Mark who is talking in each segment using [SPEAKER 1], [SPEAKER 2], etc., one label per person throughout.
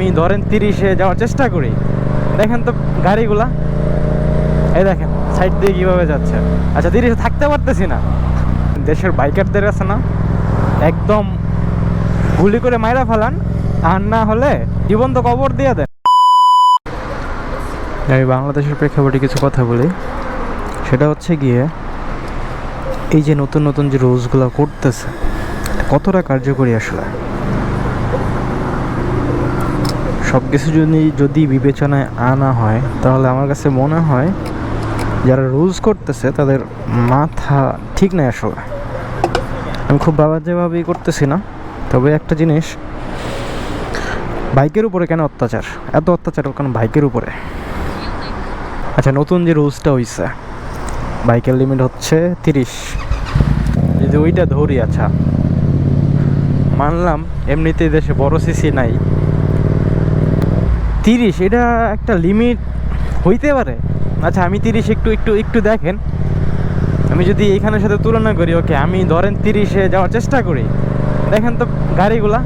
[SPEAKER 1] আমি ধরেন তিরিশে যাওয়ার চেষ্টা করি। দেখেন তো গাড়িগুলা। এই দেখেন, সাইড দিয়ে কীভাবে যাচ্ছে। আচ্ছা তিরিশে থাকতে পারতেছি না। দেশের বাইকারদের আছে না, একদম গুলি করে মাইরা ফেলান, আর না হলে জীবন্ত কবর দিয়ে দেন। আমি বাংলাদেশের প্রেক্ষাপটে কিছু কথা বলি। সেটা হচ্ছে গিয়ে, এই যে নতুন নতুন যে রুলসগুলো করতেছে, কতটা কার্যকরী আসলে? সব কিছু যদি যদি বিবেচনায় আনা হয়, তাহলে আমার কাছে মনে হয় যারা রুলস করতেছে, তাদের মাথা ঠিক নেই আসলে। আমি খুব বাবার যেভাবেই করতেছি না। তবে একটা জিনিস, বাইকের উপরে কেন অত্যাচার? এত অত্যাচার কেন বাইকের উপরে? আচ্ছা নতুন যে রুলসটা হইছে, বাইকের লিমিট হচ্ছে তিরিশ। যদি ওইটা ধরি আচ্ছা মানলাম, এমনিতেই দেশে বড় সিসি নাই। তিরিশ, এটা একটা লিমিট হইতে পারে। আচ্ছা আমি তিরিশ একটু একটু একটু দেখেন। আমি যদি এইখানের সাথে তুলনা করি, ওকে, আমি ধরেন তিরিশে যাওয়ার চেষ্টা করি। দেখেন তো গাড়িগুলা।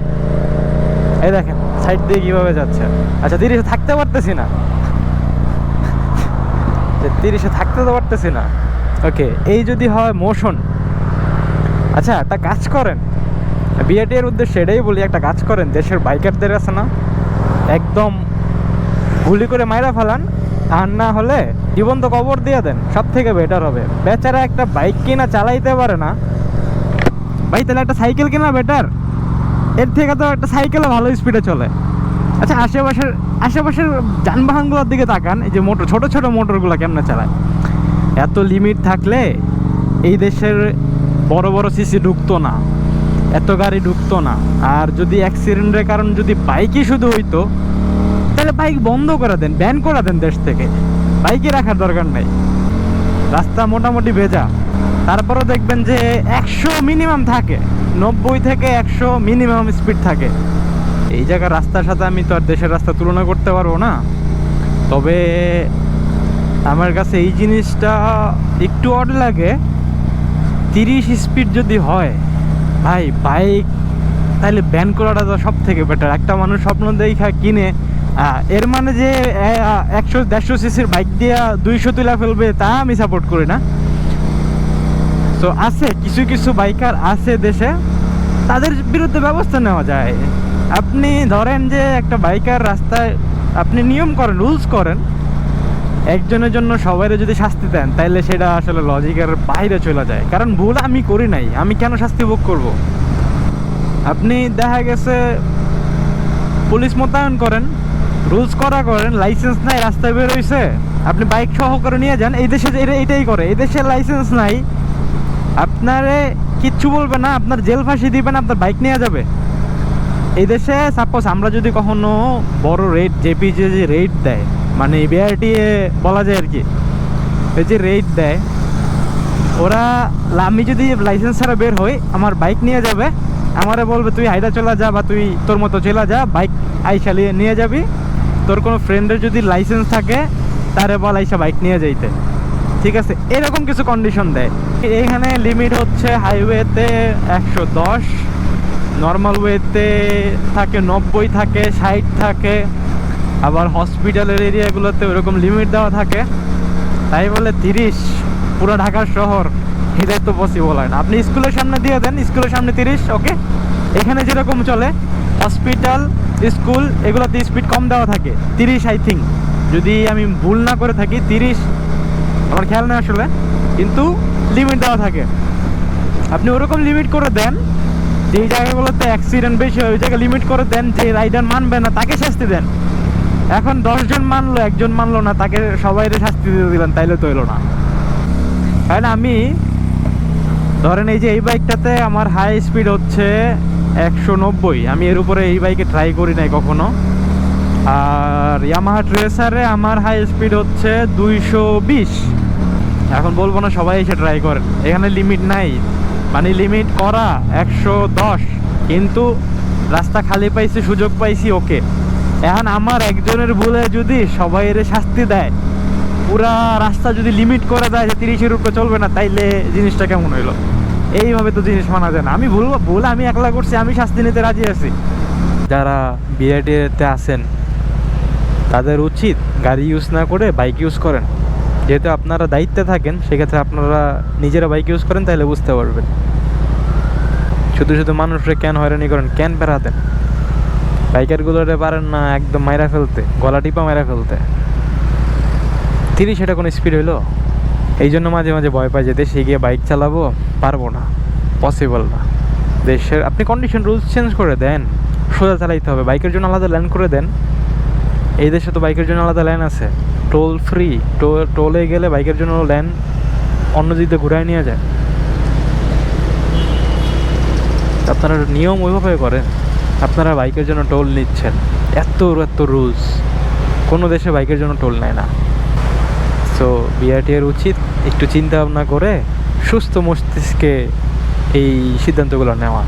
[SPEAKER 1] এই দেখেন সাইড দিয়ে কীভাবে যাচ্ছে। আচ্ছা তিরিশে থাকতে পারতেছি না। তিরিশে থাকতে তো পারতেছি না। ওকে, এই যদি হয় মোশন আচ্ছা একটা কাজ করেন। বিআরটি এর উদ্দেশ্যে এটাই বলি, একটা কাজ করেন। দেশের বাইকারদের আছে না, একদম গুলি করে মাইরা ফেলান, আর না হলে জীবন্ত কবর দিয়ে দেন, সব থেকে বেটার হবে। বেচারা একটা বাইক কিনা চালাইতে পারে না। ভাই, তাহলে একটা সাইকেল কেনা বেটার এর থেকে তো একটা সাইকেলও ভালো স্পিডে চলে। আচ্ছা আশেপাশের আশেপাশের যানবাহনগুলোর দিকে তাকান, এই যে মোটর, ছোট ছোট মোটরগুলো কেমনে চালায়? এত লিমিট থাকলে এই দেশের বড় বড় সিসি ঢুকতো না। এত গাড়ি ঢুকতো না। আর যদি অ্যাক্সিডেন্টের কারণ যদি বাইকই শুধু হইতো তাহলে বাইক বন্ধ করে দেন ব্যান করে দেন দেশ থেকে। বাইকে রাখার দরকার নেই। রাস্তা মোটামুটি ভেজা। তারপরেও দেখবেন যে একশো মিনিমাম থাকে। নব্বই থেকে একশো মিনিমাম স্পিড থাকে। এই জায়গার রাস্তার সাথে আমি তো আর দেশের রাস্তা তুলনা করতে পারব না। তবে আমার কাছে এই জিনিসটা একটু অড লাগে। তিরিশ স্পিড যদি হয়, ভাই বাইক তাহলে ব্যান করাটা তো সব থেকে বেটার একটা মানুষ স্বপ্ন দেখা কিনে এর মানে যে একশো, দেড়শো সিসির বাইক দিয়ে দুইশো তুলা ফেলবে, তা আমি সাপোর্ট করি না। তো আছে, কিছু কিছু বাইকার আছে দেশে, তাদের বিরুদ্ধে ব্যবস্থা নেওয়া যায়। আপনি ধরেন যে, একটা বাইকার রাস্তায় আপনি নিয়ম করেন রুলস করেন, একজনের জন্য সবাইরে যদি শাস্তি দেন, তাইলে সেটা আসলে লজিকের বাইরে চলে যায়। কারণ ভুল আমি করি নাই, আমি কেন শাস্তি ভোগ করব? আপনি দেখা গেছে, পুলিশ মোতায়েন করেন রুলস করা করেন লাইসেন্স নাই, রাস্তায় বের হইছে। আপনি বাইক সহ করে নিয়ে যান, এই দেশে এটা- এটাই করে। এই দেশে লাইসেন্স নাই। আপনারে কিচ্ছু বলবে না, আপনার জেল ফাঁসি দিবেন আপনার বাইক নিয়ে যাবে। এই দেশে সাপোজ আমরা যদি কখনো বড় রেট জেপি যে যে রেট দেয় মানে বিআরটি বলা যায় আর কি এই যে রেট দেয়, ওরা আমি যদি লাইসেন্স ছাড়া বের হই, আমার বাইক নিয়ে যাবে। আমারে বলবে, তুই হাইডা চলা যা বা তুই তোর মতো চলা যা বাইক আইসালিয়ে নিয়ে যাবি। তোর কোনো ফ্রেন্ডের যদি লাইসেন্স থাকে, তারে বল আইসা বাইক নিয়ে যাইতে। ঠিক আছে? এরকম কিছু কন্ডিশন দেয়। এখানে লিমিট হচ্ছে হাইওয়েতে একশো দশ নর্মাল ওয়েতে থাকে নব্বই, থাকে ষাট, থাকে। আবার হসপিটালের এরিয়াগুলোতে ওরকম লিমিট দেওয়া থাকে। তাই বলে তিরিশ, পুরো ঢাকার শহর এটা তো পসিবল হয় না। আপনি স্কুলের সামনে দিয়ে দেন স্কুলের সামনে তিরিশ ওকে এখানে যেরকম চলে হসপিটাল, স্কুল, এগুলোতে স্পিড কম দেওয়া থাকে। তিরিশ আই থিঙ্ক যদি আমি ভুল না করে থাকি, তিরিশ, আমার খেয়াল নেই আসলে, কিন্তু লিমিট দেওয়া থাকে। আপনি ওরকম লিমিট করে দেন, যেই জায়গাগুলোতে অ্যাক্সিডেন্ট বেশি হয়, ওই জায়গায় লিমিট করে দেন, যে রাইডার মানবে না, তাকে শাস্তি দেন। এখন দশজন মানলো, একজন মানলো না, তাকে সবাই শাস্তি দিয়ে দিলেন, তাইলে তো এলো না। কারণ আমি, ধরেন এই যে এই বাইকটাতে আমার হাই স্পিড হচ্ছে একশো নব্বই। আমি এর উপরে এই বাইকে ট্রাই করি নাই কখনো। আর ইয়ামাহা ট্রেসারে আমার হাই স্পিড হচ্ছে দুইশো বিশ। এখন বলব না, সবাই এসে ট্রাই করেন। এখানে লিমিট নাই। মানে লিমিট করা একশো দশ। কিন্তু রাস্তা খালি পাইছি, সুযোগ পাইছি ওকে এখন আমার একজনের ভুলে যদি সবাই এর শাস্তি দেয়, পুরা রাস্তা যদি লিমিট করে দেয় যে তিরিশের উপরে চলবে না, তাইলে জিনিসটা কেমন হইল? এইভাবে তো জিনিস মানা যায় না। আমি ভুল ভুল আমি একলা করছি, আমি শাস্তি নিতে রাজি আছি। যারা বিআরটিতে আছেন, তাদের উচিত গাড়ি ইউজ না করে বাইক ইউজ করেন। যেহেতু আপনারা দায়িত্বে থাকেন, সেক্ষেত্রে আপনারা নিজেরা বাইক ইউজ করেন, তাহলে বুঝতে পারবেন। শুধু শুধু মানুষরা ক্যান হয়রানি করেন ক্যান বেড়াতেন? বাইকারগুলোরে পারেন না, একদম মাইরা ফেলতে, গলা টিপা মাইরা ফেলতে। তিরিশ এটা কোনো স্পিড হইল? এই জন্য মাঝে মাঝে ভয় পাই যে দেশে গিয়ে বাইক চালাবো পারব না পসিবল না। দেশের, আপনি কন্ডিশন রুলস চেঞ্জ করে দেন, সোজা চালাইতে হবে। বাইকের জন্য আলাদা ল্যান্ড করে দেন। এই দেশে তো বাইকের জন্য আলাদা ল্যান আছে। টোল ফ্রি টোলে গেলে বাইকের জন্য ল্যান অন্য দিকে ঘুরায় নিয়ে যায়। আপনারা নিয়ম ওইভাবে করেন, আপনারা বাইকের জন্য টোল নিচ্ছেন। এত এত রুলস কোনো দেশে বাইকের জন্য টোল নেয় না। সো বিআরটি এর উচিত একটু চিন্তা ভাবনা করে সুস্থ মস্তিষ্কে এই সিদ্ধান্তগুলো নেওয়া।